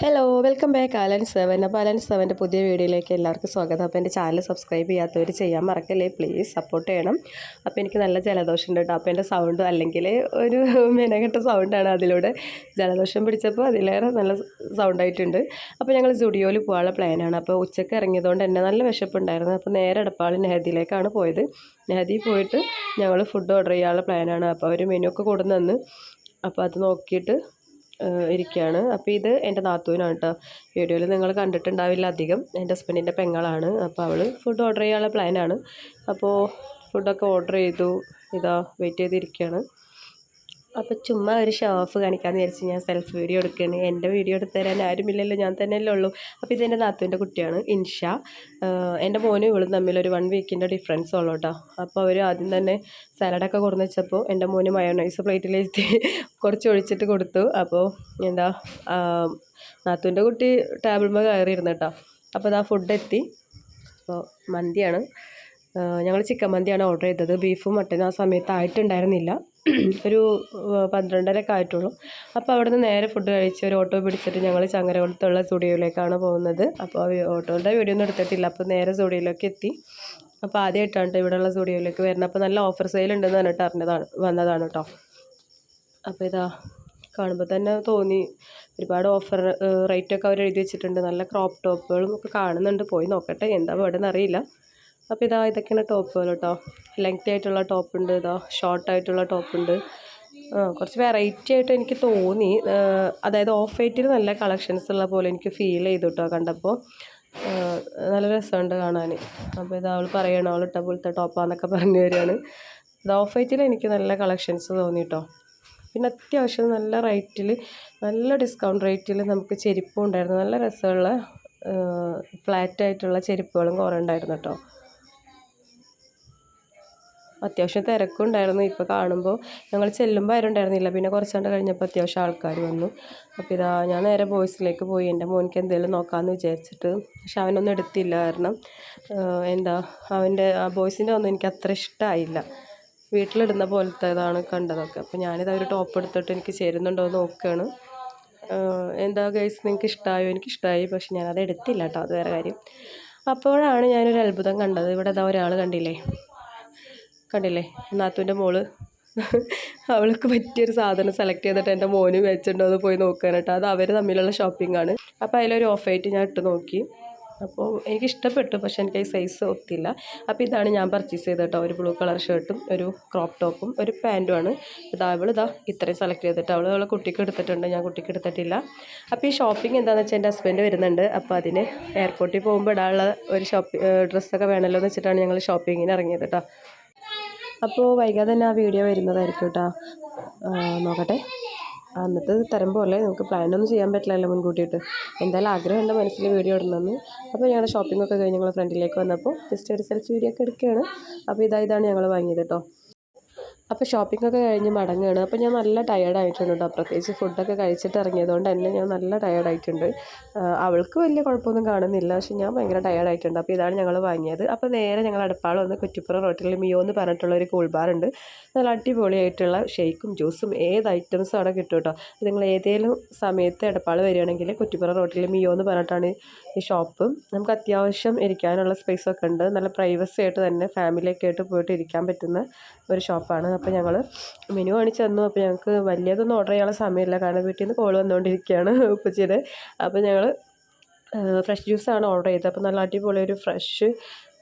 Hello welcome back Alan seven അപ്പോൾ Alan സെവന്റെ പുതിയ വീഡിയോയിലേക്ക് എല്ലാവർക്കും സ്വാഗതം. അപ്പോൾ എന്റെ ചാനൽ സബ്സ്ക്രൈബ് ചെയ്യാത്തവർ ചെയ്യാൻ മറക്കല്ലേ? പ്ലീസ് സപ്പോർട്ട് ചെയ്യണം. അപ്പോൾ എനിക്ക് നല്ല ജലദോഷം ഉണ്ട് കേട്ടോ. അപ്പോൾ എന്റെ സൗണ്ട് അല്ലെങ്കിൽ ഒരു മെനകെട്ട സൗണ്ടാണ് അതിലൂടെ ജലദോഷം പിടിച്ചപ്പോൾ അതിലേറെ നല്ല സൗണ്ടായിട്ടുണ്ട് അപ്പോൾ ഞങ്ങൾ സ്റ്റുഡിയോയിൽ പോകാനുള്ള പ്ലാനാണ് അപ്പോൾ ഉച്ചയ്ക്ക് ഇറങ്ങിയതുകൊണ്ട് എന്നെ നല്ല വിശപ്പുണ്ടായിരുന്നു. അപ്പോൾ നേരെ എടപ്പാൾ നെഹദിയിലേക്കാണ് പോയത്. നെഹദി പോയിട്ട് ഞങ്ങൾ ഫുഡ് ഓർഡർ ചെയ്യാനുള്ള പ്ലാനാണ് അപ്പോൾ അവർ മെനു ഒക്കെ കൊടുന്നു അപ്പോൾ അത് നോക്കിയിട്ട് ഇരിക്കുകയാണ് അപ്പോൾ ഇത് എന്റെ നാത്തൂനാണ് കേട്ടോ വീഡിയോയിൽ നിങ്ങൾ കണ്ടിട്ടുണ്ടാവില്ല അധികം. എന്റെ ഹസ്ബൻഡിന്റെ പെങ്ങളാണ്. അപ്പോൾ അവൾ ഫുഡ് ഓർഡർ ചെയ്യാനുള്ള പ്ലാനാണ് അപ്പോൾ ഫുഡൊക്കെ ഓർഡർ ചെയ്തു. ഇതാ വെയിറ്റ് ചെയ്തിരിക്കുകയാണ് അപ്പോൾ ചുമ്മാ ഒരു ഷോ ഓഫ് കാണിക്കാമെന്ന് വിചാരിച്ച് ഞാൻ സെൽഫ് വീഡിയോ എടുക്കുകയാണ് എന്റെ വീഡിയോ എടുത്ത് തരാൻ ആരുമില്ലല്ലോ ഞാൻ തന്നെയല്ലേ ഉള്ളൂ. അപ്പോൾ ഇതെന്റെ നാത്തുവിന്റെ കുട്ടിയാണ് ഇൻഷ. എന്റെ മോനും ഇവളും തമ്മിൽ ഒരു വൺ വീക്കിന്റെ ഡിഫറൻസ് ഉള്ളൂ കേട്ടോ അപ്പോൾ അവർ ആദ്യം തന്നെ സലാഡൊക്കെ കൊടുന്ന് വെച്ചപ്പോൾ എന്റെ മോന് മയോണൈസ് പ്ലേറ്റിലെത്തി കുറച്ച് ഒഴിച്ചിട്ട് കൊടുത്തു. അപ്പോൾ എന്താ നാത്തുവിന്റെ കുട്ടി ടേബിൾമേ കയറിയിരുന്നു കേട്ടോ അപ്പോൾ അതാ ഫുഡ് എത്തി. അപ്പോൾ മന്തിയാണ്. ഞങ്ങൾ ചിക്കൻ മന്തിയാണ് ഓർഡർ ചെയ്തത്. ബീഫും മട്ടനും ആ സമയത്ത് ആയിട്ടുണ്ടായിരുന്നില്ല. ഒരു പന്ത്രണ്ടരയൊക്കെ ആയിട്ടുള്ളൂ. അപ്പോൾ അവിടെ നിന്ന് നേരെ ഫുഡ് കഴിച്ച് ഒരു ഓട്ടോ പിടിച്ചിട്ട് ഞങ്ങൾ ചങ്ങരകുളത്തുള്ള സ്റ്റുഡിയോയിലേക്കാണ് പോകുന്നത്. അപ്പോൾ ഓട്ടോയുടെ വീഡിയോ ഒന്നും എടുത്തിട്ടില്ല. അപ്പോൾ നേരെ സ്റ്റുഡിയോയിലേക്ക് എത്തി. അപ്പോൾ ആദ്യമായിട്ടാണ് ഇവിടെയുള്ള സ്റ്റുഡിയോയിലേക്ക് വരുന്നത്. അപ്പോൾ നല്ല ഓഫർ സെയിൽ ഉണ്ടെന്ന് പറഞ്ഞിട്ട് അറിഞ്ഞതാണ് വന്നതാണ് കേട്ടോ അപ്പോൾ ഇതാ കാണുമ്പോൾ തന്നെ തോന്നി. ഒരുപാട് ഓഫർ റേറ്റൊക്കെ അവർ എഴുതി വെച്ചിട്ടുണ്ട്. നല്ല ക്രോപ്പ് ടോപ്പുകളും ഒക്കെ കാണുന്നുണ്ട്. പോയി നോക്കട്ടെ. എന്താ വേണമെന്ന് അറിയില്ല. അപ്പോൾ ഇതാ ഇതൊക്കെയാണ് ടോപ്പുകൾ കേട്ടോ. ലെങ്ത് ആയിട്ടുള്ള ടോപ്പ് ഉണ്ട് ഇതാ ടോപ്പ് ഉണ്ട്. കുറച്ച് വെറൈറ്റി ആയിട്ട് എനിക്ക് തോന്നി. അതായത് ഓഫ് വൈറ്റിൽ നല്ല കളക്ഷൻസ് ഉള്ള പോലെ എനിക്ക് ഫീൽ ചെയ്തു കേട്ടോ കണ്ടപ്പോൾ. നല്ല രസമുണ്ട് കാണാൻ. അപ്പോൾ ഇത് അവൾ പറയണം അവൾ ഇട്ട പോലത്തെ ടോപ്പാന്നൊക്കെ പറഞ്ഞു വരികയാണ് ഇത് ഓഫ് വൈറ്റിൽ എനിക്ക് നല്ല കളക്ഷൻസ് തോന്നി കേട്ടോ. പിന്നെ അത്യാവശ്യം നല്ല റേറ്റിൽ നല്ല ഡിസ്കൗണ്ട് റേറ്റിൽ നമുക്ക് ചെരുപ്പും ഉണ്ടായിരുന്നു. നല്ല രസമുള്ള ഫ്ലാറ്റായിട്ടുള്ള ചെരുപ്പുകളും കുറേ ഉണ്ടായിരുന്നു കേട്ടോ. അത്യാവശ്യം തിരക്കുണ്ടായിരുന്നു. ഇപ്പം കാണുമ്പോൾ ഞങ്ങൾ ചെല്ലുമ്പോൾ ആരും ഉണ്ടായിരുന്നില്ല. പിന്നെ കുറച്ചുകൊണ്ട് കഴിഞ്ഞപ്പോൾ അത്യാവശ്യം ആൾക്കാർ വന്നു. അപ്പോൾ ഇതാ ഞാൻ നേരെ ബോയ്സിലേക്ക് പോയി. എന്റെ മോനിക്ക് എന്തെങ്കിലും നോക്കാമെന്ന് വിചാരിച്ചിട്ട്. പക്ഷെ അവനൊന്നും എടുത്തില്ല. കാരണം എന്താ അവന്റെ ആ ബോയ്സിന്റെ ഒന്നും എനിക്ക് അത്ര ഇഷ്ടമായില്ല വീട്ടിലിടുന്ന പോലത്തെ ഇതാണ് കണ്ടതൊക്കെ. അപ്പോൾ ഞാനിത് ഒരു ടോപ്പ് എടുത്തിട്ട് എനിക്ക് ചേരുന്നുണ്ടോ എന്ന് നോക്കുകയാണ് എന്താ ഗൈസ് നിങ്ങൾക്ക് ഇഷ്ടമായോ എനിക്ക് ഇഷ്ടമായി പക്ഷെ ഞാനത് എടുത്തില്ല കേട്ടോ അത് വേറെ കാര്യം. അപ്പോഴാണ് ഞാനൊരു അത്ഭുതം കണ്ടത്. ഇവിടെ ഇതാ ഒരാൾ കണ്ടില്ലേ? കണ്ടില്ലേ? നാത്തുവിന്റെ മോൾ. അവൾക്ക് പറ്റിയൊരു സാധനം സെലക്ട് ചെയ്തിട്ട് എന്റെ മോന് വെച്ചിട്ടുണ്ടോ. എന്ന് പോയി നോക്കാനായിട്ട് അത് അവർ തമ്മിലുള്ള ആണ്. അപ്പോൾ അതിലൊരു ഓഫ് ആയിട്ട് ഞാൻ ഇട്ട് നോക്കി. അപ്പോൾ എനിക്ക് ഇഷ്ടപ്പെട്ടു പക്ഷേ എനിക്ക് ഈ സൈസ് ഒത്തില്ല. അപ്പോൾ ഇതാണ് ഞാൻ പർച്ചേസ് ചെയ്തത് കേട്ടോ. ഒരു ബ്ലൂ കളർ ഷർട്ടും ഒരു ക്രോപ്പ് ടോപ്പും ഒരു പാന്റുമാണ് ഇതാ അവൾ ഇതാ ഇത്രയും സെലക്ട് ചെയ്തിട്ട്. അവൾ അവളെ കുട്ടിക്ക് എടുത്തിട്ടുണ്ട്. ഞാൻ കുട്ടിക്ക് എടുത്തിട്ടില്ല. അപ്പോൾ ഈ ഷോപ്പിംഗ് എന്താണെന്ന് വെച്ചാൽ എന്റെ ഹസ്ബൻഡ് വരുന്നുണ്ട്. അപ്പോൾ അതിന് എയർപോർട്ടിൽ പോകുമ്പോൾ ഇടാനുള്ള ഒരു ഷോപ്പിംഗ് ഡ്രസ്സൊക്കെ വേണമല്ലോ എന്ന് വെച്ചിട്ടാണ് ഞങ്ങൾ ഷോപ്പിങ്ങിന് ഇറങ്ങിയത് കേട്ടോ. അപ്പോൾ വൈകാതെ തന്നെ ആ വീഡിയോ വരുന്നതായിരിക്കും കേട്ടോ നോക്കട്ടെ. അന്നത്തെ തരം പോലെ നമുക്ക് പ്ലാനൊന്നും ചെയ്യാൻ പറ്റില്ലല്ലോ മുൻകൂട്ടിയിട്ട്. എന്തായാലും ആഗ്രഹമുണ്ട് മനസ്സിൽ വീഡിയോ ഇടണമെന്ന്. അപ്പോൾ ഞങ്ങളുടെ ഷോപ്പിംഗ് ഒക്കെ കഴിഞ്ഞ് ഞങ്ങൾ ഫ്രണ്ടിലേക്ക് വന്നപ്പോൾ ജസ്റ്റ് ഒരു സെൽഫി വീഡിയോ ഒക്കെ എടുക്കുകയാണ്. അപ്പോൾ ഇതാ ഇതാണ് ഞങ്ങൾ വാങ്ങിയത് കേട്ടോ അപ്പോൾ ഷോപ്പിംഗ് ഒക്കെ കഴിഞ്ഞ് മടങ്ങുകയാണ് അപ്പോൾ ഞാൻ നല്ല ടയേർഡ് ആയിട്ടുണ്ട് കേട്ടോ പ്രത്യേകിച്ച് ഫുഡൊക്കെ കഴിച്ചിട്ട് ഇറങ്ങിയതുകൊണ്ട് തന്നെ ഞാൻ നല്ല ടയേർഡ് ആയിട്ടുണ്ട്. അവൾക്ക് വലിയ കുഴപ്പമൊന്നും കാണുന്നില്ല. പക്ഷെ ഞാൻ ഭയങ്കര ടയേർഡ് ആയിട്ടുണ്ട്. അപ്പോൾ ഇതാണ് ഞങ്ങൾ വാങ്ങിയത്. അപ്പോൾ നേരെ ഞങ്ങൾ അടുപ്പാളം വന്ന് കുറ്റിപ്പുറം റോട്ടിൽ മിയോ എന്ന് പറഞ്ഞിട്ടുള്ള ഒരു കൂൾ ബാർ ഉണ്ട്. നല്ല അടിപൊളിയായിട്ടുള്ള ഷേക്കും ജ്യൂസും ഏത് ഐറ്റംസും അവിടെ കിട്ടും കേട്ടോ നിങ്ങൾ ഏതെങ്കിലും സമയത്ത് എടപ്പാൾ വരികയാണെങ്കിൽ കുറ്റിപ്പുറം റോട്ടിൽ മിയോ എന്ന് പറഞ്ഞിട്ടാണ് ഈ ഷോപ്പ് നമുക്ക് അത്യാവശ്യം ഇരിക്കാനുള്ള സ്പേസൊക്കെ ഉണ്ട്. നല്ല പ്രൈവസി ആയിട്ട് തന്നെ ഫാമിലിയൊക്കെ ആയിട്ട് പോയിട്ട് ഇരിക്കാൻ പറ്റുന്ന ഒരു ഷോപ്പാണ് അപ്പോൾ ഞങ്ങൾ മെനു കാണിച്ച് തന്നു. അപ്പോൾ ഞങ്ങൾക്ക് വലിയതൊന്നും ഓർഡർ ചെയ്യാനുള്ള സമയമില്ല. കാരണം വീട്ടിൽ നിന്ന് കോൾ വന്നുകൊണ്ടിരിക്കുകയാണ് ഉപ്പച്ചിയുടെ. അപ്പോൾ ഞങ്ങൾ ഫ്രഷ് ജ്യൂസാണ് ഓർഡർ ചെയ്തത്. അപ്പോൾ നല്ല അടിപൊളി ഒരു ഫ്രഷ്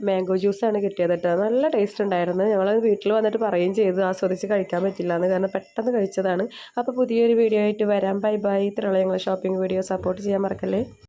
മാംഗോ ജ്യൂസാണ് കിട്ടിയത് കേട്ടോ. നല്ല ടേസ്റ്റ് ഉണ്ടായിരുന്നു. ഞങ്ങൾ വീട്ടിൽ വന്നിട്ട് പറയുകയും ചെയ്തു. ആസ്വദിച്ച് കഴിക്കാൻ പറ്റില്ല എന്ന് കാരണം പെട്ടെന്ന് കഴിച്ചതാണ്. അപ്പോൾ പുതിയൊരു വീഡിയോ ആയിട്ട് വരാം. ബൈ ബൈ ഇത്രയുള്ള ഞങ്ങൾ ഷോപ്പിംഗ് വീഡിയോ സപ്പോർട്ട് ചെയ്യാൻ മറക്കല്ലേ?